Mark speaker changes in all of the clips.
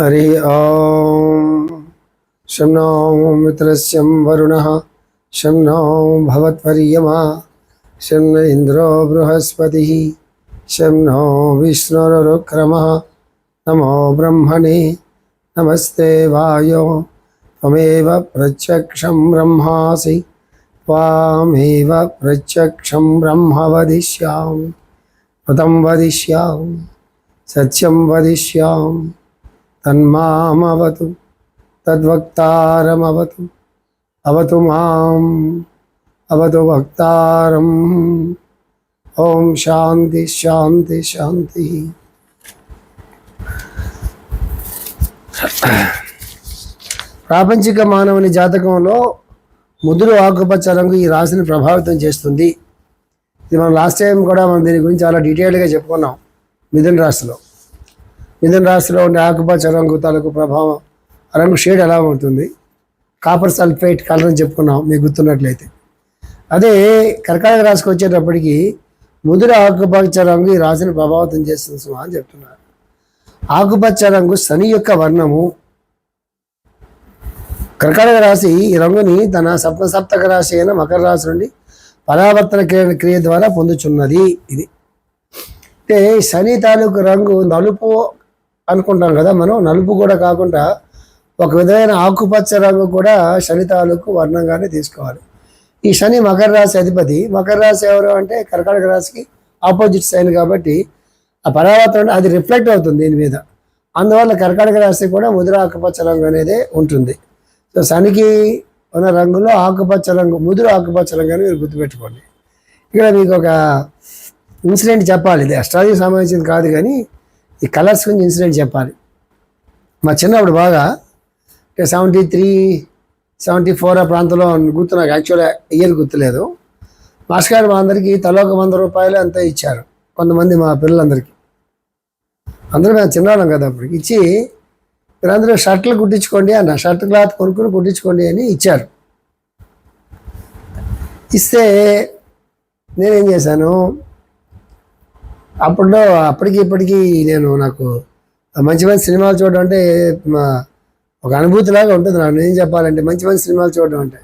Speaker 1: हरि ॐ शं नो मित्रस्यं वरुणः। शं नो भवत्वर्यमा शं न नो विष्णुरुक्रमः। नमो ब्रह्मणे। नमस्ते वायो। त्वमेव प्रत्यक्षं ब्रह्मासि। त्वामेव प्रत्यक्षं ब्रह्म वदिष्यामि। कृतं वदिष्यामि। सत्यं वदिष्यामि। తన్మామవతు తద్వక్తారమవతు అవతు మాం అవతు వక్తారం. ఓం శాంతి శాంతి శాంతి. ప్రాపంచిక మానవుని జాతకంలో ముదురు ఆకుపచ్చ రంగు ఈ రాశిని ప్రభావితం చేస్తుంది. ఇది మనం లాస్ట్ టైం కూడా మనం దీని గురించి చాలా డీటెయిల్గా చెప్పుకున్నాం మిథున రాశిలో. మిథున రాశిలో ఉండే ఆకుపచ్చ రంగు తాలూకు ప్రభావం ఆ రంగు షేడ్ ఎలా ఉంటుంది? కాపర్ సల్ఫేట్ కలర్ అని చెప్పుకున్నాం మీకు గుర్తున్నట్లయితే. అదే కర్కాటక రాశికి వచ్చేటప్పటికి ముదురు ఆకుపచ్చ రంగు ఈ రాశిని ప్రభావితం చేస్తుంది సుమా అని చెప్తున్నారు. ఆకుపచ్చ రంగు శని యొక్క వర్ణము. కర్కాటక రాశి ఈ రంగుని తన సప్త సప్తక రాశి అయిన మకర రాశి నుండి పరావర్తన క్రియ క్రియ ద్వారా పొందుచున్నది ఇది. అంటే శని తాలూకు రంగు నలుపు అనుకుంటాం కదా మనం. నలుపు కూడా కాకుండా ఒక విధమైన ఆకుపచ్చ రంగు కూడా శని తాలూకు వర్ణంగానే తీసుకోవాలి. ఈ శని మకర రాశి అధిపతి మకర రాశి ఎవరు అంటే కర్కాటక రాశికి ఆపోజిట్ సైన్ కాబట్టి ఆ పరావర్తనం అది రిఫ్లెక్ట్ అవుతుంది దీని మీద. అందువల్ల కర్కాటక రాశి కూడా ముదురు ఆకుపచ్చ రంగు అనేది ఉంటుంది. సో శనికి ఉన్న రంగులో ఆకుపచ్చ రంగు ముదురు ఆకుపచ్చ రంగు అని మీరు గుర్తుపెట్టుకోండి. ఇక్కడ మీకు ఒక ఇన్సిడెంట్ చెప్పాలి. ఇది అస్ట్రాలజీకి సంబంధించింది కాదు కానీ ఈ కలర్స్ గురించి ఇన్సిడెంట్ చెప్పాలి. మా చిన్నప్పుడు బాగా సెవెంటీ త్రీ సెవెంటీ ఫోర్ ఆ ప్రాంతంలో గుర్తు నాకు యాక్చువల్గా ఇయర్ గుర్తులేదు. మాస్టర్ గారు మా అందరికీ తలో ఒక వంద రూపాయలు అంతా ఇచ్చారు కొంతమంది మా పిల్లలందరికీ. అందరూ మేము చిన్నవాళ్ళం కదా అప్పుడు ఇచ్చి మీరందరూ షర్ట్లు కుట్టించుకోండి అన్న షర్ట్ క్లాత్ కొనుక్కుని కుట్టించుకోండి అని ఇచ్చారు. ఇస్తే నేనేం చేశాను అప్పుడు అప్పటికి ఇప్పటికీ నేను నాకు మంచి మంచి సినిమాలు చూడడం అంటే మా- ఒక అనుభూతిలాగా ఉంటుంది నాకు. నేను చెప్పాలంటే మంచి మంచి సినిమాలు చూడడం అంటే.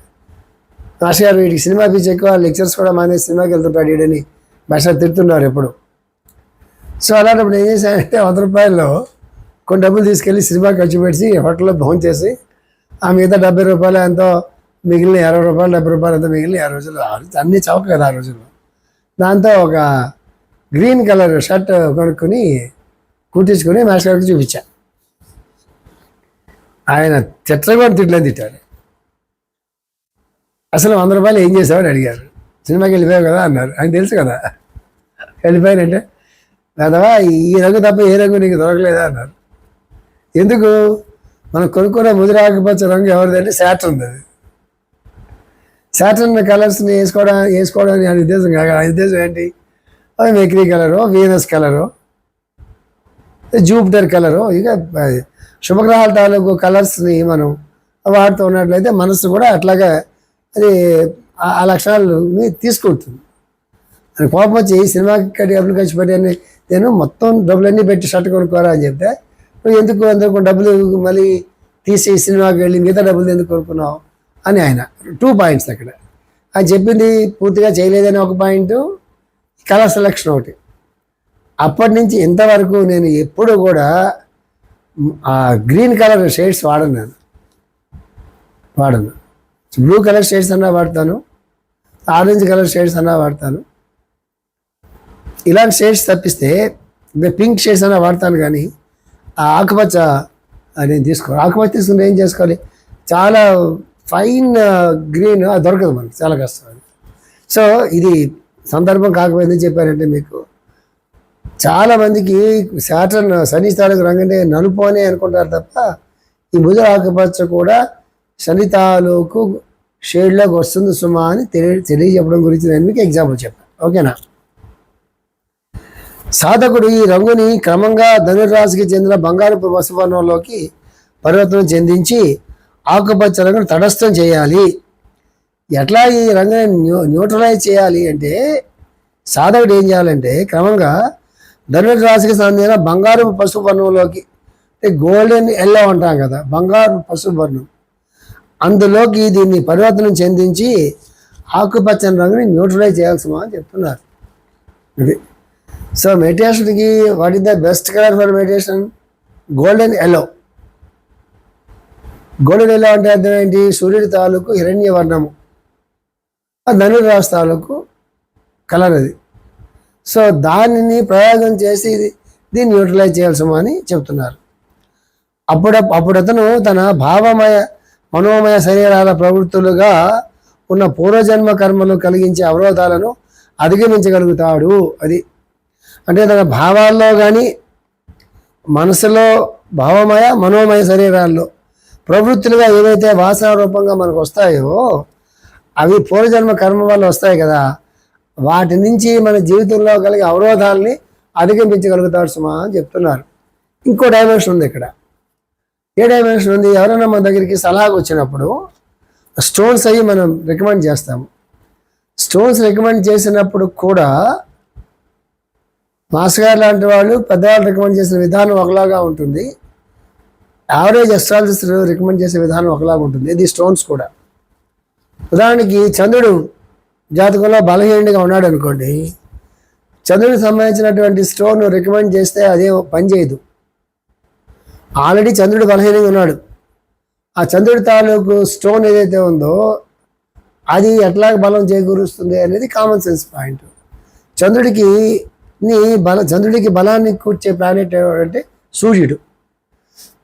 Speaker 1: మాస్టర్ గారు వీడికి సినిమా పిచ్చి ఎక్కువ లెక్చర్స్ కూడా మానేసి సినిమాకి వెళ్తుంటాడు వీడని భాష తిడుతున్నారు ఎప్పుడు. సో అలాంటప్పుడు ఏం చేశానంటే వంద రూపాయల్లో కొన్ని డబ్బులు తీసుకెళ్ళి సినిమా ఖర్చు పెట్టి హోటల్లో భోజనం చేసి ఆ మిగతా డెబ్బై రూపాయలు ఎంతో మిగిలిన ఇరవై రూపాయలు డెబ్బై రూపాయలు ఎంతో మిగిలిన ఆ రోజుల్లో. అన్నీ చౌక కదా ఆ రోజుల్లో. దాంతో ఒక గ్రీన్ కలర్ షర్ట్ కొనుక్కొని కుట్టించుకొని మాస్టర్ గారికి చూపించా. ఆయన కూడా తిట్లని తిట్టాడు. అసలు వంద రూపాయలు ఏం చేసావని అడిగారు. సినిమాకి వెళ్ళిపోయావు కదా అన్నారు. ఆయన తెలుసు కదా. వెళ్ళిపోయానంటే లేదవా ఈ రంగు తప్ప ఏ రంగు నీకు దొరకలేదా? అన్నారు. ఎందుకు? మనం కొనుక్కున్న ముదిరాకుపచ్చ రంగు ఎవరిదంటే శాటర్న్ అది. శాటర్న్ కలర్స్ని వేసుకోవడం వేసుకోవడానికి అనే ఉద్దేశం కాదు ఆ ఉద్దేశం ఏంటి? అది Mercury colour Venus colour Jupiter colour ఇక శుభగ్రహాల తాలూకు కలర్స్ని మనం వాడుతూ ఉన్నట్లయితే మనసు కూడా అట్లాగా అది ఆ- లక్షణాలని తీసుకుంటుంది. అని కోపం వచ్చి సినిమాకి డబ్బులు ఖర్చు పెట్టాను నేను మొత్తం డబ్బులన్నీ పెట్టి షర్ట్ కొనుక్కోరా అని చెప్తే నువ్వు ఎందుకు అందుకు డబ్బులు మళ్ళీ తీసి సినిమాకి వెళ్ళి మిగతా డబ్బులు ఎందుకు కొనుక్కున్నావు? అని ఆయన టూ పాయింట్స్ అక్కడ. ఆయన చెప్పింది పూర్తిగా చేయలేదని ఒక పాయింట్ కలర్ సెలక్షన్ ఒకటి. అప్పటి నుంచి ఇంతవరకు నేను ఎప్పుడు కూడా ఆ గ్రీన్ కలర్ షేడ్స్ వాడను నేను. వాడను. బ్లూ కలర్ షేడ్స్ అన్నా వాడతాను ఆరెంజ్ కలర్ షేడ్స్ అన్నా వాడతాను. ఇలాంటి షేడ్స్ తప్పిస్తే పింక్ షేడ్స్ అన్నా వాడతాను కానీ ఆ ఆకుపచ్చ నేను తీసుకో ఆకుపచ్చ తీసుకుంటే ఏం చేసుకోవాలి? చాలా ఫైన్ గ్రీన్ అది దొరకదు మనకి చాలా కష్టం సో ఇది సందర్భం కాకపోయింది చెప్పారంటే మీకు. చాలామందికి శాటర్న్ శని తాలూకు రంగంటే నలుపు అనే అనుకుంటారు తప్ప ఈ బుధ ఆకుపచ్చ కూడా శని తాలూకు షేడ్లోకి వస్తుంది సుమా అని తెలియ తెలియజెప్పడం గురించి నేను మీకు ఎగ్జాంపుల్ చెప్పాను. ఓకేనా? సాధకుడు ఈ రంగుని క్రమంగా ధనుర్రాశికి చెందిన బంగారపు వసవర్ణంలోకి పరివర్తనం చెందించి ఆకుపచ్చ రంగును తటస్థం చేయాలి. ఎట్లా ఈ రంగుని న్యూ న్యూట్రలైజ్ చేయాలి అంటే సాధకుడు ఏం చేయాలంటే క్రమంగా ధనుర్రాశికి సంబంధించిన బంగారు పసుపు వర్ణంలోకి గోల్డెన్ ఎల్లో అంటాం కదా బంగారు పసుపు వర్ణం. అందులోకి దీన్ని పరివర్తనం చెందించి ఆకుపచ్చని రంగుని న్యూట్రలైజ్ చేయాల్సిన అని చెప్తున్నారు. ఇది. So మెడిటేషన్కి what is the best colour for meditation? Golden yellow. Golden yellow అంటే అర్థం ఏంటి? సూర్యుడి తాలూకు హిరణ్య వర్ణము. ఆ ధనురాశి తాలూకు కలర్ అది సో దానిని ప్రయోగం చేసి ఇది- దీన్ని యూటిలైజ్ చేయాల్సిన అని చెప్తున్నారు అప్పుడు అప్పుడు అతను తన భావమయ మనోమయ శరీరాల ప్రవృత్తులుగా ఉన్న పూర్వజన్మ కర్మలు కలిగించే అవరోధాలను అధిగమించగలుగుతాడు అది. అంటే తన భావాల్లో కానీ మనసులో భావమయ మనోమయ శరీరాల్లో ప్రవృత్తులుగా ఏవైతే వాసన రూపంగా మనకు వస్తాయో అవి పూర్వజన్మ కర్మ వల్ల వస్తాయి కదా. వాటి నుంచి మన జీవితంలో కలిగే అవరోధాలని అధిగమించగలుగుతాడు సుమా అని చెప్తున్నారు. ఇంకో డైమెన్షన్ ఉంది ఇక్కడ. ఏ డైమెన్షన్ ఉంది? ఎవరైనా మన దగ్గరికి సలహాకు వచ్చినప్పుడు స్టోన్స్ అవి మనం రికమెండ్ చేస్తాము. స్టోన్స్ రికమెండ్ చేసినప్పుడు కూడా మాస్టర్ గారు లాంటి వాళ్ళు పెద్దవాళ్ళు రికమెండ్ చేసిన విధానం ఒకలాగా ఉంటుంది. యావరేజ్ అస్ట్రాలజిస్ట్ రికమెండ్ చేసే విధానం ఒకలాగా ఉంటుంది. ఇది స్టోన్స్ కూడా. ఉదాహరణకి చంద్రుడు జాతకంలో బలహీనంగా ఉన్నాడు అనుకోండి చంద్రుడికి సంబంధించినటువంటి స్టోన్ రికమెండ్ చేస్తే అదే పనిచేయదు ఆల్రెడీ చంద్రుడు బలహీనంగా ఉన్నాడు. ఆ చంద్రుడి తాలూకు స్టోన్ ఏదైతే ఉందో అది ఎట్లా బలం చేకూరుస్తుంది అనేది కామన్ సెన్స్ పాయింట్ చంద్రుడికి ని బల చంద్రుడికి బలాన్ని కూర్చే ప్లానెట్ అంటే సూర్యుడు.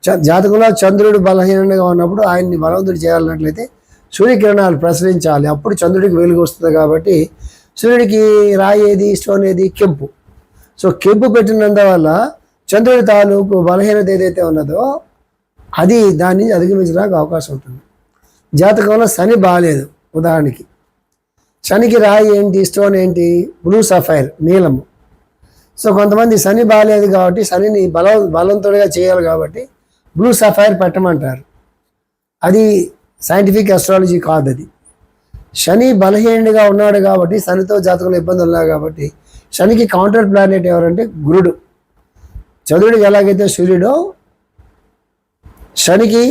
Speaker 1: చ- జాతకంలో చంద్రుడు బలహీనంగా ఉన్నప్పుడు ఆయన్ని బలవంతుడు చేయాలన్నట్లయితే సూర్యకిరణాలు ప్రసరించాలి. అప్పుడు చంద్రుడికి వెలుగు వస్తుంది కాబట్టి సూర్యుడికి రాయి ఏది స్టోన్ ఏది? కెంపు. సో కెంపు పెట్టినందువల్ల చంద్రుడి తాలూకు బలహీనత ఏదైతే ఉన్నదో అది దాన్ని అధిగమించడానికి అవకాశం ఉంటుంది. జాతకంలో శని బాగాలేదు ఉదాహరణకి. శనికి రాయి ఏంటి స్టోన్ ఏంటి? బ్లూ సఫైర్ నీలము. సో కొంతమంది శని బాగాలేదు కాబట్టి శనిని బలం బలవంతుడిగా చేయాలి కాబట్టి బ్లూ సఫైర్ పెట్టమంటారు. అది సైంటిఫిక్ అస్ట్రాలజీ కాదు అది శని బలహీనుడిగా ఉన్నాడు కాబట్టి శనితో జాతకంలో ఇబ్బందులు ఉన్నాయి కాబట్టి శనికి కౌంటర్ ప్లానెట్ ఎవరంటే గురుడు. చంద్రుడికి ఎలాగైతే సూర్యుడో శనికి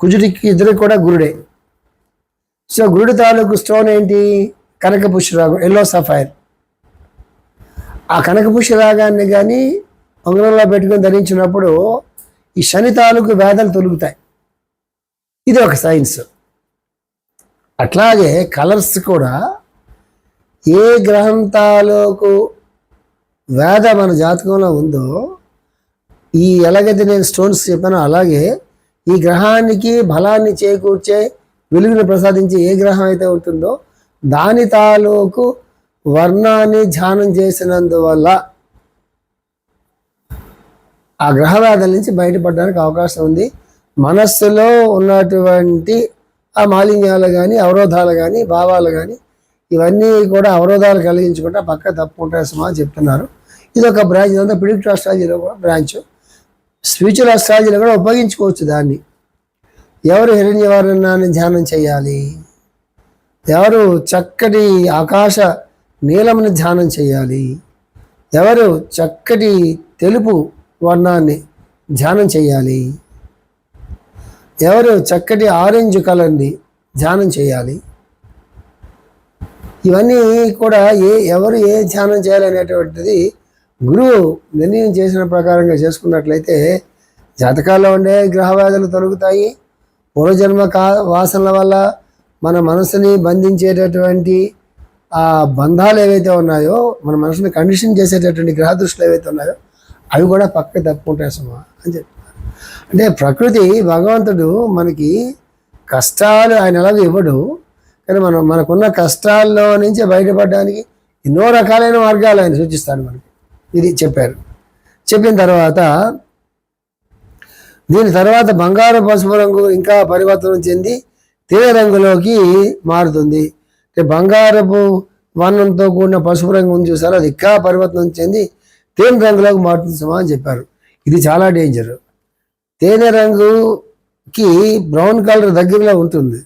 Speaker 1: కుజుడికి ఇద్దరికి కూడా గురుడే. సో గురుడు తాలూకు స్టోన్ ఏంటి? కనక పుష్యరాగం ఎల్లో సఫైర్ ఆ కనక రాగాన్ని కానీ ఉంగరంలో పెట్టుకొని ధరించినప్పుడు ఈ శని తాలూకు వేదలు తొలుగుతాయి. ఇది ఒక సైన్స్. అట్లాగే కలర్స్ కూడా ఏ గ్రహం తాలూకు వేద మన జాతకంలో ఉందో ఈ ఎలాగైతే నేను స్టోన్స్ చెప్పానో. అలాగే ఈ గ్రహానికి బలాన్ని చేకూర్చే వెలుగును ప్రసాదించే ఏ గ్రహం అయితే ఉంటుందో దాని తాలూకు వర్ణాన్ని ధ్యానం చేసినందువల్ల ఆ గ్రహ గ్రహవేదల నుంచి బయటపడడానికి అవకాశం ఉంది. మనస్సులో ఉన్నటువంటి ఆ మాలిన్యాలు కానీ అవరోధాలు కానీ భావాలు కానీ ఇవన్నీ కూడా అవరోధాలు కలిగించుకుంటే పక్క తప్పుకుంటారు సుమా అని చెప్తున్నారు. ఇది ఒక బ్రాంచ్ ఇదంతా ప్రిడిక్టివ్ ఆస్ట్రాలజీలో కూడా బ్రాంచ్. స్పిరిచువల్ ఆస్ట్రాలజీలో కూడా ఉపయోగించుకోవచ్చు దాన్ని. ఎవరు హిరణ్యవర్ణాన్ని ధ్యానం చేయాలి? ఎవరు చక్కటి ఆకాశ నీలముని ధ్యానం చేయాలి? ఎవరు చక్కటి తెలుపు వర్ణాన్ని ధ్యానం చేయాలి? ఎవరు చక్కటి ఆరెంజ్ కలర్ని ధ్యానం చేయాలి? ఇవన్నీ కూడా ఏ ఎవరు ఏ ధ్యానం చేయాలనేటువంటిది గురువు నిర్ణయం చేసిన ప్రకారంగా చేసుకున్నట్లయితే జాతకాల్లో ఉండే గ్రహవ్యాధులు తొలగుతాయి. పూర్వజన్మ కా వాసనల వల్ల మన మనసుని బంధించేటటువంటి ఆ బంధాలు ఏవైతే ఉన్నాయో మన మనసుని కండిషన్ చేసేటటువంటి గ్రహ దృష్టిలు ఏవైతే ఉన్నాయో అవి కూడా పక్కకి తప్పుకుంటాయి సుమా అని చెప్పి. అంటే ప్రకృతి భగవంతుడు మనకి కష్టాలు ఆయన ఎలాగో ఇవ్వడు. కానీ మనం మనకున్న కష్టాల్లో నుంచి బయటపడడానికి ఎన్నో రకాలైన మార్గాలు ఆయన సూచిస్తాడు మనకి. ఇది చెప్పారు. చెప్పిన తర్వాత దీని తర్వాత బంగారు పసుపు రంగు ఇంకా పరివర్తనం చెంది తేనె రంగులోకి మారుతుంది. అంటే బంగారపు వర్ణంతో కూడిన పసుపు రంగు చూసారు? అది ఇంకా పరివర్తనం చెంది తేనె రంగులోకి మారుతుంది సుమా అని చెప్పారు. ఇది చాలా డేంజర్ తేనె రంగుకి బ్రౌన్ కలర్ దగ్గరలో ఉంటుంది.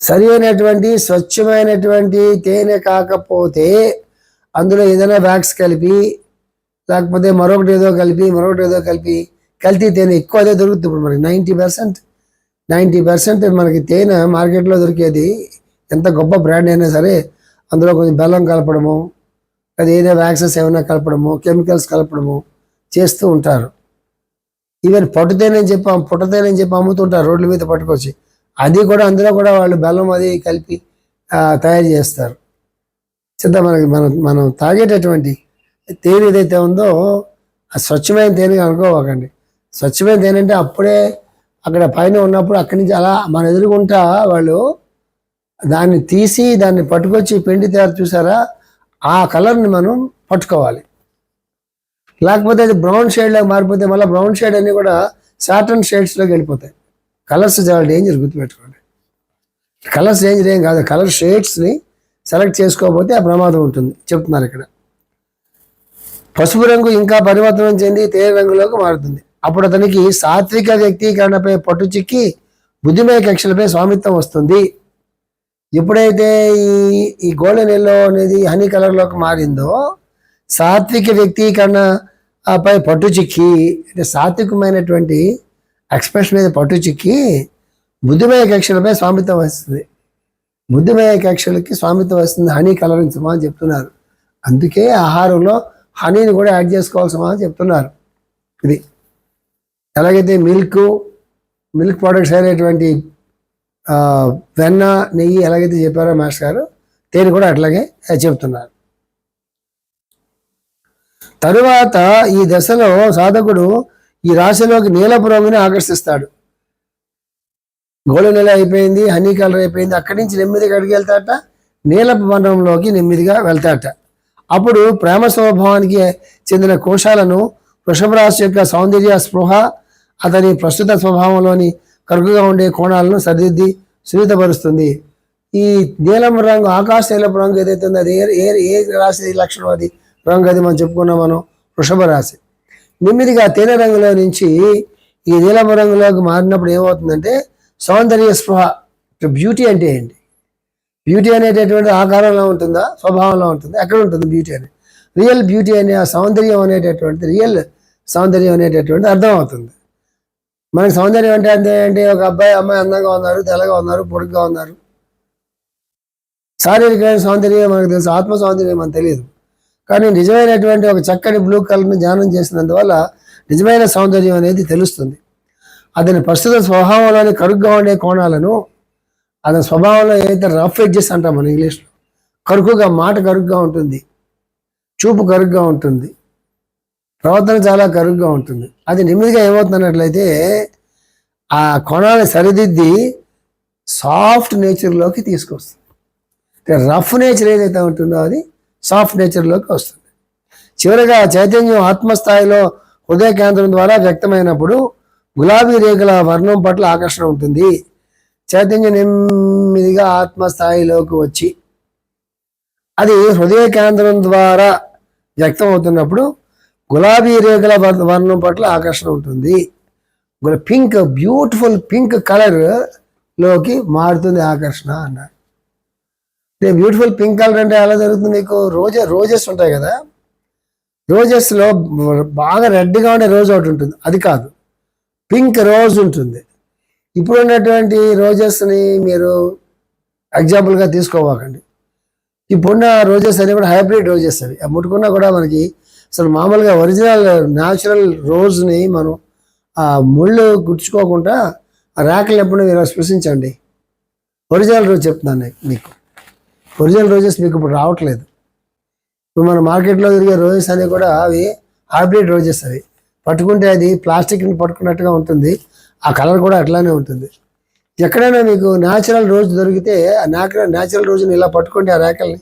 Speaker 1: సరి అయినటువంటి స్వచ్ఛమైనటువంటి తేనె కాకపోతే అందులో ఏదైనా వ్యాక్స్ కలిపి లేకపోతే మరొకటి ఏదో కలిపి మరొకటి ఏదో కలిపి కల్తీ తేనె ఎక్కువ అదే దొరుకుతుంది. ఇప్పుడు మనకి నైంటీ పర్సెంట్ నైంటీ పర్సెంట్ మనకి తేనె మార్కెట్లో దొరికేది. ఎంత గొప్ప బ్రాండ్ అయినా సరే అందులో కొంచెం బెల్లం కలపడము అది ఏదో వ్యాక్సెస్ ఏమైనా కలపడము కెమికల్స్ కలపడము చేస్తూ ఉంటారు. ఈవెన్ పట్టుతేనని చెప్పి పుట్టతేనని చెప్పి అమ్ముతుంటారు రోడ్ల మీద పట్టుకొచ్చి. అది కూడా అందులో కూడా వాళ్ళు బెల్లం అది కలిపి తయారు చేస్తారు. చిత్త మనకి మనం మనం తాగేటటువంటి తేనె ఏదైతే ఉందో ఆ స్వచ్ఛమైన తేనె అనుకోవకండి. స్వచ్ఛమైన తేనె అంటే అప్పుడే అక్కడ పైన ఉన్నప్పుడు అక్కడి నుంచి అలా మన ఎదురుకుంటా వాళ్ళు దాన్ని తీసి దాన్ని పట్టుకొచ్చి పిండి తయారు చూసారా? ఆ కలర్ని మనం పట్టుకోవాలి. లేకపోతే అది బ్రౌన్ షేడ్లోకి మారిపోతే మళ్ళీ బ్రౌన్ షేడ్ అన్నీ కూడా సాటన్ షేడ్స్లోకి వెళ్ళిపోతాయి. కలర్స్ చాలా డేంజర్ గుర్తుపెట్టుకోండి. కలర్స్ డేంజర్ ఏం కాదు. కలర్ షేడ్స్ని సెలెక్ట్ చేసుకోకపోతే ఆ ప్రమాదం ఉంటుంది. చెప్తున్నారు ఇక్కడ. పసుపు రంగు ఇంకా పరివర్తనం చెంది తేనె రంగులోకి మారుతుంది. అప్పుడు అతనికి సాత్విక వ్యక్తీకరణపై పట్టు చిక్కి బుద్ధిమయ కక్షలపై స్వామిత్వం వస్తుంది. ఎప్పుడైతే ఈ ఈ గోల్డెన్ ఎల్లో అనేది హనీ కలర్లోకి మారిందో సాత్విక వ్యక్తీకరణ పై పట్టు చిక్కి అంటే సాత్వికమైనటువంటి ఎక్స్ప్రెషన్ మీద పట్టు చిక్కి బుద్ధిమయ కక్షలపై స్వామిత్వం వస్తుంది బుద్ధిమయ కక్షలకి స్వామిత్వం వస్తుంది. హనీ కలరించమా అని చెప్తున్నారు. అందుకే ఆహారంలో హనీని కూడా యాడ్ చేసుకోవాల్సమా అని చెప్తున్నారు. ఇది ఎలాగైతే మిల్క్ మిల్క్ ప్రోడక్ట్స్ అయినటువంటి వెన్న నెయ్యి ఎలాగైతే చెప్పారో మాస్టర్ గారు తేనె కూడా అట్లాగే చెప్తున్నారు. తరువాత ఈ దశలో సాధకుడు ఈ రాశిలోకి నీలపు రంగుని ఆకర్షిస్తాడు. గోళ నెల అయిపోయింది హనీ కలర్ అయిపోయింది అక్కడి నుంచి నెమ్మదిగా అడిగి వెళ్తాట నీలపు వర్ణంలోకి నెమ్మదిగా వెళ్తాట అప్పుడు ప్రేమ స్వభావానికి చెందిన కోశాలను వృషభ రాశి యొక్క సౌందర్య స్పృహ అతని ప్రస్తుత స్వభావంలోని కరుకుగా ఉండే కోణాలను సరిదిద్ది సున్నితపరుస్తుంది. ఈ నీలం రంగు ఆకాశ నీలపు రంగు ఏదైతే ఉందో అది ఏ ఏ రాశి లక్షణం అది? రంగు అది మనం చెప్పుకున్నాం మనం వృషభ రాశి. నెమ్మదిగా తేనె రంగులో నుంచి ఈ నీలం రంగులోకి మారినప్పుడు ఏమవుతుందంటే సౌందర్య స్పృహ బ్యూటీ అంటే ఏంటి? బ్యూటీ అనేటటువంటి ఆకారంలో ఉంటుందా? స్వభావంలో ఉంటుందా? ఎక్కడ ఉంటుంది బ్యూటీ అనేది? రియల్ బ్యూటీ అనే ఆ సౌందర్యం అనేటటువంటి రియల్ సౌందర్యం అనేటటువంటి అర్థం అవుతుంది మనకి సౌందర్యం అంటే అంతే అంటే ఒక అబ్బాయి అమ్మాయి అందంగా ఉన్నారు తెల్లగా ఉన్నారు పొడుగ్గా ఉన్నారు. శారీరకమైన సౌందర్యం మనకు తెలుసు ఆత్మ సౌందర్యం మనకు తెలియదు. కానీ నిజమైనటువంటి ఒక చక్కని బ్లూ కలర్ని ధ్యానం చేసినందువల్ల నిజమైన సౌందర్యం అనేది తెలుస్తుంది. అతని ప్రస్తుత స్వభావంలోని కరుగ్గా ఉండే కోణాలను అతని స్వభావంలో ఏదైతే రఫ్ ఎడ్జెస్ అంటాం మన ఇంగ్లీష్లో కరుకుగా మాట కరుగ్గా ఉంటుంది చూపు కరుగ్గా ఉంటుంది ప్రవర్తన చాలా కరుగ్గా ఉంటుంది. అది నెమ్మదిగా ఏమవుతున్నట్లయితే ఆ కోణాన్ని సరిదిద్ది సాఫ్ట్ నేచర్లోకి తీసుకొస్తుంది. రఫ్ నేచర్ ఏదైతే ఉంటుందో అది సాఫ్ట్ నేచర్లోకి వస్తుంది. చివరగా చైతన్యం ఆత్మస్థాయిలో హృదయ కేంద్రం ద్వారా వ్యక్తమైనప్పుడు గులాబీ రేఖల వర్ణం పట్ల ఆకర్షణ ఉంటుంది. చైతన్యం నెమ్మదిగా ఆత్మస్థాయిలోకి వచ్చి అది హృదయ కేంద్రం ద్వారా వ్యక్తం అవుతున్నప్పుడు గులాబీ రేఖల వర్- వర్ణం పట్ల ఆకర్షణ ఉంటుంది. పింక్ బ్యూటిఫుల్ పింక్ కలర్లోకి మారుతుంది ఆకర్షణ అన్నారు రే బ్యూటిఫుల్ పింక్ కలర్ అంటే ఎలా జరుగుతుంది నీకు? రోజే రోజెస్ ఉంటాయి కదా? రోజెస్లో బాగా రెడ్గా ఉండే రోజు ఒకటి ఉంటుంది. అది కాదు. పింక్ రోజ్ ఉంటుంది. ఇప్పుడు ఉన్నటువంటి రోజెస్ని మీరు ఎగ్జాంపుల్గా తీసుకోవాకండి ఇప్పుడున్న రోజెస్ అనేవి కూడా హైబ్రిడ్ రోజెస్ అవి. అవి ముట్టుకున్నా కూడా మనకి అసలు మామూలుగా ఒరిజినల్ న్యాచురల్ రోజ్ని మనం ఆ ముళ్ళు గుర్చుకోకుండా ఆ ర్యాకులు ఎప్పుడు మీరు స్పృశించండి. ఒరిజినల్ రోజు చెప్తున్నాను మీకు. ఒరిజినల్ రోజెస్ మీకు ఇప్పుడు రావట్లేదు. ఇప్పుడు మన మార్కెట్లో తిరిగే రోజెస్ అనేవి కూడా అవి హైబ్రిడ్ రోజెస్ అవి. పట్టుకుంటే అది ప్లాస్టిక్ని పట్టుకున్నట్టుగా ఉంటుంది. ఆ కలర్ కూడా అట్లానే ఉంటుంది. ఎక్కడైనా మీకు న్యాచురల్ రోజు దొరికితే ఆ న్యాచురల్ న్యాచురల్ రోజుని ఇలా పట్టుకోండి ఆ రేఖల్ని.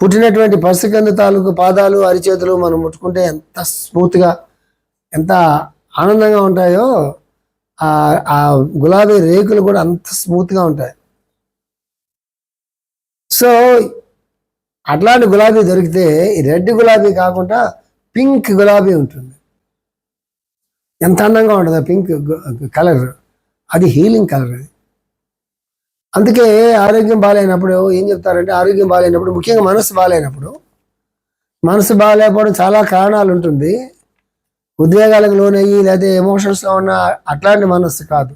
Speaker 1: పుట్టినటువంటి పసికందు తాలూకు పాదాలు అరిచేతులు మనం ముట్టుకుంటే ఎంత స్మూత్గా ఎంత ఆనందంగా ఉంటాయో ఆ గులాబీ రేకులు కూడా అంత స్మూత్గా ఉంటాయి. సో అట్లాంటి గులాబీ దొరికితే రెడ్ గులాబీ కాకుండా పింక్ గులాబీ ఉంటుంది. ఎంత అందంగా ఉంటుంది పింక్ కలర్. అది హీలింగ్ కలర్ అది. అందుకే ఆరోగ్యం బాగాలేనప్పుడు ఏం చెప్తారంటే ఆరోగ్యం బాగాలేనప్పుడు ముఖ్యంగా మనసు బాగాలేనప్పుడు మనసు బాగాలేకపోవడం చాలా కారణాలు ఉంటుంది. ఉద్వేగాలకు లోనయ్యి లేదా ఎమోషన్స్లో ఉన్న అట్లాంటి మనస్సు కాదు.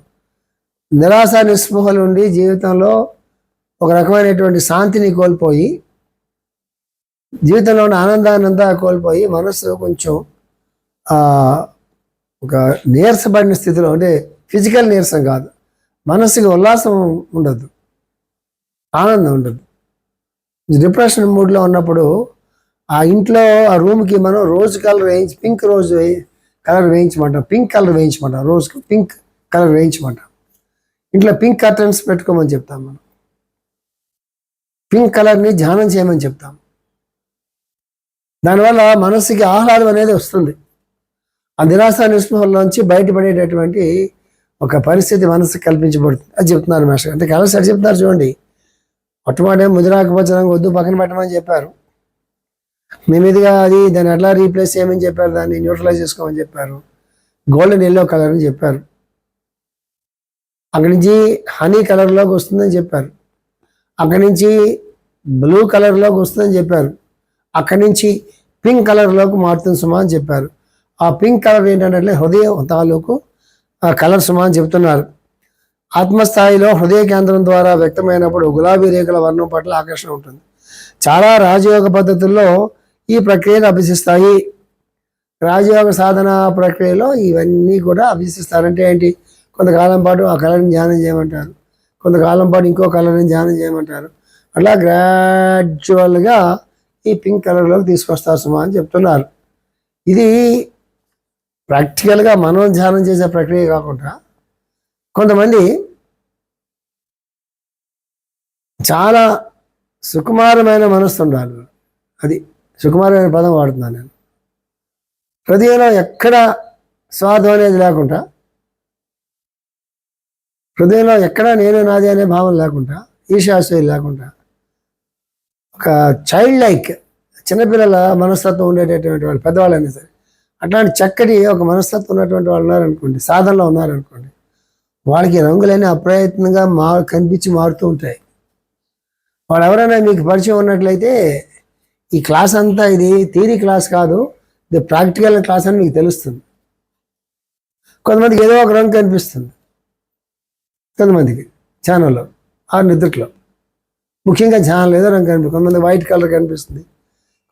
Speaker 1: నిరాశ నిస్పృహలు ఉండి జీవితంలో ఒక రకమైనటువంటి శాంతిని కోల్పోయి జీవితంలో ఉన్న ఆనందాన్ని అంతా కోల్పోయి మనసు కొంచెం ఒక నీరసపడిన స్థితిలో అంటే ఫిజికల్ నీరసం కాదు. మనసుకి ఉల్లాసం ఉండదు. ఆనందం ఉండదు. డిప్రెషన్ మూడ్లో ఉన్నప్పుడు ఆ ఇంట్లో ఆ రూమ్కి మనం రోజ్ కలర్ వేయించి పింక్ రోజ్ కలర్ వేయించమంటాం. పింక్ కలర్ వేయించమంటాం. రోజుకి పింక్ కలర్ వేయించమంటాం. ఇంట్లో పింక్ కర్టన్స్ పెట్టుకోమని చెప్తాం మనం. పింక్ కలర్ని ధ్యానం చేయమని చెప్తాం. దానివల్ల మనస్సుకి ఆహ్లాదం అనేది వస్తుంది. ఆ నిరాశ నిస్పృహల్లోంచి బయటపడేటటువంటి ఒక పరిస్థితి మనసు కల్పించబడుతుంది. అది చెప్తున్నారు మాస్టర్ అంటే కలర్స్ అది చెప్తున్నారు చూడండి. మొట్టమొదటి ముదిరాకపోచడం వద్దు పక్కన పెట్టమని చెప్పారు. మీ మీదుగా అది దాన్ని ఎట్లా రీప్లేస్ చేయమని చెప్పారు దాన్ని న్యూట్రలైజ్ చేసుకోమని చెప్పారు. గోల్డెన్ ఎల్లో కలర్ అని చెప్పారు. అక్కడి నుంచి హనీ కలర్లోకి వస్తుందని చెప్పారు. అక్కడి నుంచి బ్లూ కలర్లోకి వస్తుందని చెప్పారు. అక్కడి నుంచి పింక్ కలర్లోకి మారుతుంది సుమా అని చెప్పారు. ఆ పింక్ కలర్ ఏంటంటే హృదయం తాలూకు ఆ కలర్ సుమా అని చెప్తున్నారు. ఆత్మస్థాయిలో హృదయ కేంద్రం ద్వారా వ్యక్తమైనప్పుడు గులాబీ రేఖల వర్ణం పట్ల ఆకర్షణ ఉంటుంది. చాలా రాజయోగ పద్ధతుల్లో ఈ ప్రక్రియను అభ్యసిస్తాయి. రాజయోగ సాధన ప్రక్రియలో ఇవన్నీ కూడా అభ్యసిస్తారంటే ఏంటి? కొంతకాలం పాటు ఆ కళను ధ్యానం చేయమంటారు. కొంతకాలం పాటు ఇంకో కలర్ని ధ్యానం చేయమంటారు. అట్లా గ్రాడ్యువల్గా ఈ పింక్ కలర్లోకి తీసుకొస్తారు సుమా అని చెప్తున్నారు. ఇది ప్రాక్టికల్గా మనం ధ్యానం చేసే ప్రక్రియ కాకుండా కొంతమంది చాలా సుకుమారమైన మనస్సు ఉండాలి. అది సుకుమారమైన పదం వాడుతున్నాను నేను. హృదయంలో ఎక్కడ స్వార్థం అనేది లేకుండా హృదయంలో ఎక్కడ నేను నాది అనే భావం లేకుండా ఈశాశ్రయం లేకుండా ఒక చైల్డ్ లైక్ చిన్నపిల్లల మనస్తత్వం ఉండేటటువంటి వాళ్ళు పెద్దవాళ్ళైనా సరే అట్లాంటి చక్కటి ఒక మనస్తత్వం ఉన్నటువంటి వాళ్ళు ఉన్నారనుకోండి సాధనలో ఉన్నారనుకోండి వాళ్ళకి రంగులన్నీ అప్రయత్నంగా మా కనిపించి మారుతూ ఉంటాయి. వాళ్ళు ఎవరైనా మీకు పరిచయం ఉన్నట్లయితే ఈ క్లాస్ అంతా ఇది థియరీ క్లాస్ కాదు ఇది ప్రాక్టికల్ క్లాస్ అని మీకు తెలుస్తుంది. కొంతమందికి ఏదో ఒక రంగు కనిపిస్తుంది. కొంతమందికి ఛానల్లో ఆ నిద్రలో. ముఖ్యంగా ఛానల్ ఏదో రంగు కనిపిస్తుంది కొంతమంది వైట్ కలర్ కనిపిస్తుంది.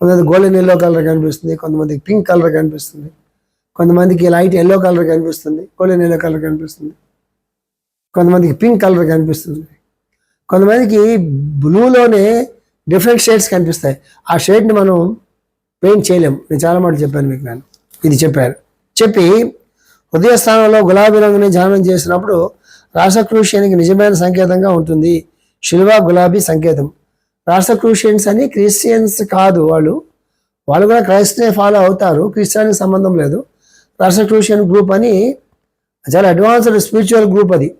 Speaker 1: కొంతమంది గోల్డెన్ ఎల్లో కలర్ కనిపిస్తుంది. కొంతమందికి పింక్ కలర్ కనిపిస్తుంది. కొంతమందికి లైట్ ఎల్లో కలర్ కనిపిస్తుంది. గోల్డెన్ ఎల్లో కలర్ కనిపిస్తుంది. కొంతమందికి పింక్ కలర్ కనిపిస్తుంది. కొంతమందికి బ్లూలోనే డిఫరెంట్ షేడ్స్ కనిపిస్తాయి. ఆ షేడ్ని మనం పెయింట్ చేయలేము. నేను చాలా మాట చెప్పాను మీకు నేను. ఇది చెప్పారు. చెప్పి హృదయ స్థానంలో గులాబీ రంగుని ధ్యానం చేసినప్పుడు రాసక్రూష్యానికి నిజమైన సంకేతంగా ఉంటుంది. శిల్వా గులాబీ సంకేతం. రాసక్రూషియన్స్ అని క్రిస్టియన్స్ కాదు వాళ్ళు. వాళ్ళు కూడా క్రైస్తనే ఫాలో అవుతారు. క్రిస్టియానికి సంబంధం లేదు. రాసక్రూషియన్ గ్రూప్ అని చాలా అడ్వాన్స్డ్ స్పిరిచువల్ గ్రూప్ అది.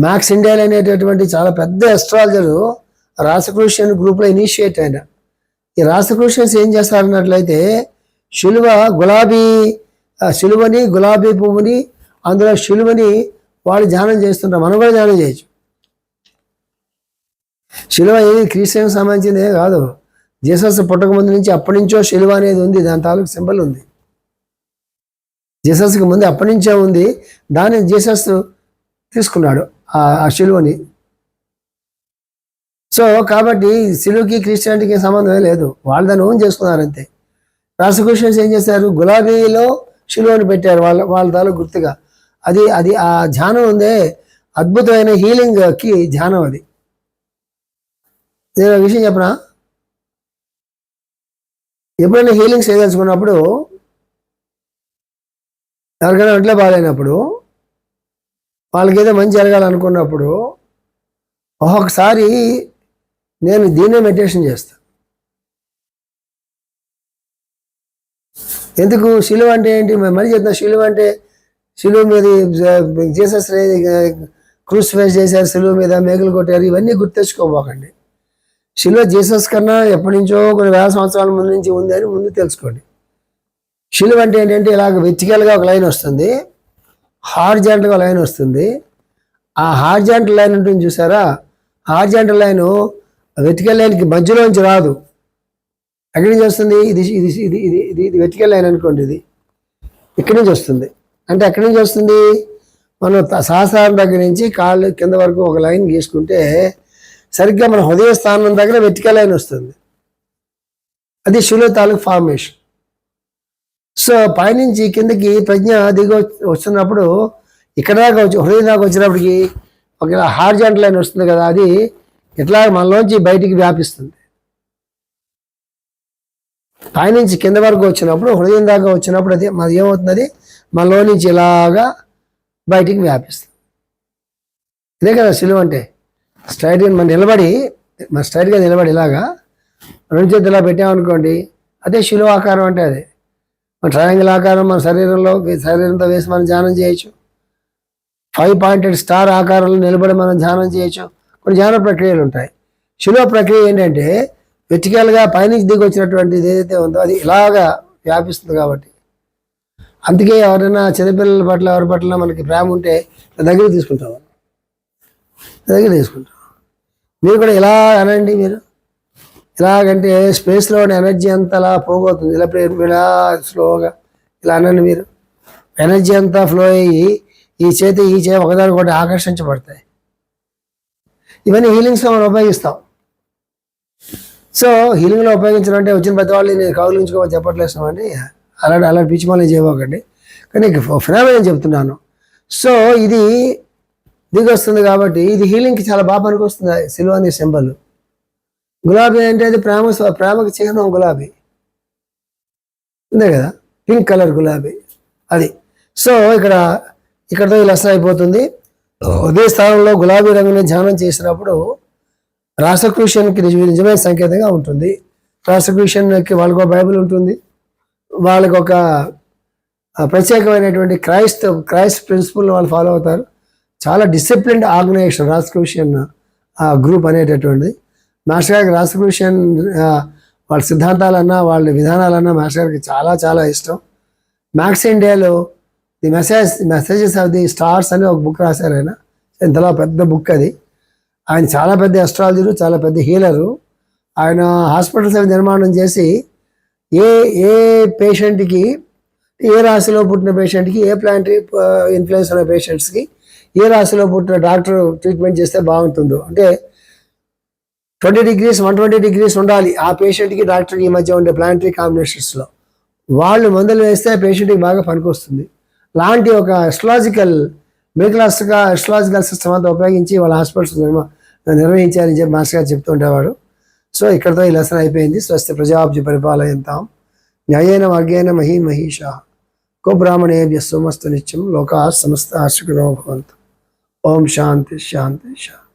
Speaker 1: మ్యాక్స్ ఇండియాలో అనేటటువంటి చాలా పెద్ద ఎస్ట్రాలజర్ రాసక్రూషియన్ గ్రూప్లో ఇనిషియేట్ అయిన. ఈ రాసక్రూషియన్స్ ఏం చేస్తారన్నట్లయితే శిలువ గులాబీ శిలువని గులాబీ పువ్వుని అందులో శిలువని వాళ్ళు ధ్యానం చేస్తుంటారు. మనం కూడా ధ్యానం చేయొచ్చు. శిలువ ఏది? క్రిస్టియన్ సంబంధించింది కాదు. జీసస్ పుట్టక ముందు నుంచి అప్పటి నుంచో శిలువ అనేది ఉంది. దాని తాలూకు సింబల్ ఉంది. జీసస్కి ముందు అప్పటి నుంచే ఉంది. దాన్ని జీసస్ తీసుకున్నాడు ఆ శిలువని. సో కాబట్టి సిలువకి క్రిస్టియానిటీకి సంబంధమే లేదు. వాళ్ళు దాన్ని ఓన్ చేసుకున్నారు అంతే. ఏం చేశారు? గులాబీలో శిలువని పెట్టారు. వాళ్ళ వాళ్ళ తాలూకు గుర్తుగా. అది అది ఆ ధ్యానం ఉందే అద్భుతమైన హీలింగ్కి ధ్యానం అది. నేను ఒక విషయం చెప్పనా? ఎప్పుడైనా హీలింగ్ చేయదలుచుకున్నప్పుడు ఎవరికైనా ఒంట్లో బాగాలేనప్పుడు వాళ్ళకి ఏదో మంచి జరగాలనుకున్నప్పుడు ఒక్కొక్కసారి నేను దీన్నే మెడిటేషన్ చేస్తా. ఎందుకు? శిలువ అంటే ఏంటి? మరి మళ్ళీ చెప్తున్నా శిలువ అంటే శిలువ మీద జీసస్ క్రూస్ ఫేస్ చేశారు శిలువ మీద మేకలు కొట్టారు ఇవన్నీ గుర్తెచ్చుకోబోకండి. శిలువ జీసస్ కన్నా ఎప్పటి నుంచో కొన్ని వేల సంవత్సరాల ముందు నుంచి ఉంది అని ముందు తెలుసుకోండి. శిలువ అంటే ఏంటంటే ఇలాగ వెర్టికల్గా ఒక లైన్ వస్తుంది హార్జెంట్గా లైన్ వస్తుంది. ఆ హార్జాంట్ లైన్ ఉంటుంది చూసారా? హార్జాంట్ లైన్ వెతికల్ లైన్కి మధ్యలోంచి రాదు. ఎక్కడి నుంచి వస్తుంది? ఇది ఇది ఇది ఇది ఇది ఇది వెతికల్ లైన్ అనుకోండి ఇది. ఇక్కడి నుంచి వస్తుంది. అంటే ఎక్కడి నుంచి వస్తుంది? మనం త- సహస్రారం దగ్గర నుంచి కాళ్ళు కింద వరకు ఒక లైన్ గీసుకుంటే సరిగ్గా మన హృదయ స్థానం దగ్గర వెతికల్ లైన్ వస్తుంది. అది శిలో తాలూకు ఫార్మేషన్. సో పైనుంచి కిందకి ప్రజ్ఞ దిగి వస్తున్నప్పుడు ఇక్కడ దాకా వచ్చి హృదయం దాకా వచ్చినప్పటికి ఒక హార్జెంట్ లైన్ వస్తుంది కదా అది ఇట్లా మనలోంచి బయటికి వ్యాపిస్తుంది. పైనుంచి కింద వరకు వచ్చినప్పుడు హృదయం దాకా వచ్చినప్పుడు అది మాది ఏమవుతుంది? అది మనలో నుంచి ఇలాగా బయటికి వ్యాపిస్తుంది ఇదే కదా సిలువ అంటే. స్ట్రైట్గా మనం నిలబడి మన స్ట్రైట్గా నిలబడి ఇలాగా రెండు చేతులు ఇలా పెట్టామనుకోండి అదే శిలువ ఆకారం అంటే అదే. మన ట్రయాంగిల్ ఆకారం మన శరీరంలో శరీరంతో వేసి మనం ధ్యానం చేయొచ్చు. ఫైవ్ పాయింటెడ్ స్టార్ ఆకారంలో నిలబడి మనం ధ్యానం చేయొచ్చు. కొన్ని ధ్యాన ప్రక్రియలు ఉంటాయి. శిలువ ప్రక్రియ ఏంటంటే వెర్టికల్గా పైనుంచి దిగి వచ్చినటువంటిది ఏదైతే ఉందో అది ఇలాగా వ్యాపిస్తుంది కాబట్టి అందుకే ఎవరైనా చిన్నపిల్లల పట్ల ఎవరి పట్ల మనకి ప్రేమ ఉంటే దగ్గర తీసుకుంటాం మనం. దగ్గర తీసుకుంటాం మీరు కూడా ఇలా అనండి మీరు. ఇలాగంటే స్పేస్లో ఉన్న ఎనర్జీ అంతా అలా పోగవుతుంది. ఇలా ఇలా స్లోగా ఇలా అనండి మీరు. ఎనర్జీ అంతా ఫ్లో అయ్యి ఈ చేతి ఈ చేతి ఒకదాని ఒకటి ఆకర్షించబడతాయి. ఇవన్నీ హీలింగ్స్లో మనం ఉపయోగిస్తాం. సో హీలింగ్లో ఉపయోగించడం అంటే వచ్చిన ప్రతి వాళ్ళు నేను కౌలించుకోమని చెప్పట్లేదు అలాంటి అలాంటి పిచ్చి మళ్ళీ చేయబోకండి. కానీ ఫినామినా నేను చెప్తున్నాను. సో ఇది దిగొస్తుంది కాబట్టి ఇది హీలింగ్కి చాలా బాగా పనికొస్తుంది సిల్వ అనే సింబల్. గులాబీ అంటే అది ప్రేమ ప్రేమకి చిహ్నం గులాబీ. ఉందే కదా? పింక్ కలర్ గులాబీ. అది. సో ఇక్కడ ఇక్కడతో ఈ లెసన్ అయిపోతుంది ఉదయ స్థానంలో గులాబీ రంగుని ధ్యానం చేసినప్పుడు రాసకృష్ణకి నిజమైన సంకేతంగా ఉంటుంది. రాసకృష్ణకి వాళ్ళకో ఒక బైబిల్ ఉంటుంది. వాళ్ళకి ఒక ప్రత్యేకమైనటువంటి క్రైస్ట్ క్రైస్ట్ ప్రిన్సిపల్ వాళ్ళు ఫాలో అవుతారు. చాలా డిసిప్లిన్డ్ ఆర్గనైజేషన్ రాసకృష్ణ గ్రూప్ అనేటటువంటిది. మాస్టర్ గారికి రాసక్రూషియన్ వాళ్ళ సిద్ధాంతాలన్నా వాళ్ళ విధానాలన్నా మాస్టర్ గారికి చాలా చాలా ఇష్టం. మ్యాక్స్ ఇండియాలో the message messages of the stars అని ఒక బుక్ రాశారు ఆయన. ఇంతలో పెద్ద బుక్ అది. ఆయన చాలా పెద్ద అస్ట్రాలజరు చాలా పెద్ద హీలరు ఆయన హాస్పిటల్స్ అవి నిర్మాణం చేసి ఏ ఏ పేషెంట్కి ఏ రాశిలో పుట్టిన పేషెంట్కి ఏ ప్లాంట్ ఇన్ఫ్లుయెన్స్ ఉన్న పేషెంట్స్కి ఏ రాశిలో పుట్టిన డాక్టర్ ట్రీట్మెంట్ చేస్తే బాగుంటుందో. అంటే twenty degrees one twenty degrees ఉండాలి ఆ పేషెంట్కి డాక్టర్కి ఈ మధ్య ఉండే ప్లాంటరీ కాంబినేషన్స్లో వాళ్ళు మందులు వేస్తే పేషెంట్కి బాగా పనికొస్తుంది. లాంటి ఒక అస్ట్రాలజికల్ మిడిల్ ఎస్ట్రాలజికల్ సిస్టమ్ అంతా ఉపయోగించి వాళ్ళ హాస్పిటల్స్ నిర్వహించాలని చెప్పి మాస్టర్ గారు చెప్తూ ఉండేవాడు సో ఇక్కడతో ఈ లెసన్ అయిపోయింది. స్వస్తి ప్రజాబ్జి పరిపాలయంతాం. న్యాయేన మార్గేణ మహీ మహిషా. గోబ్రాహ్మణేభ్య సోమస్తు నిత్యం లోకా సమస్త ఆశకునో భవంతు. ఓం శాంతి శాంతి శాంతి.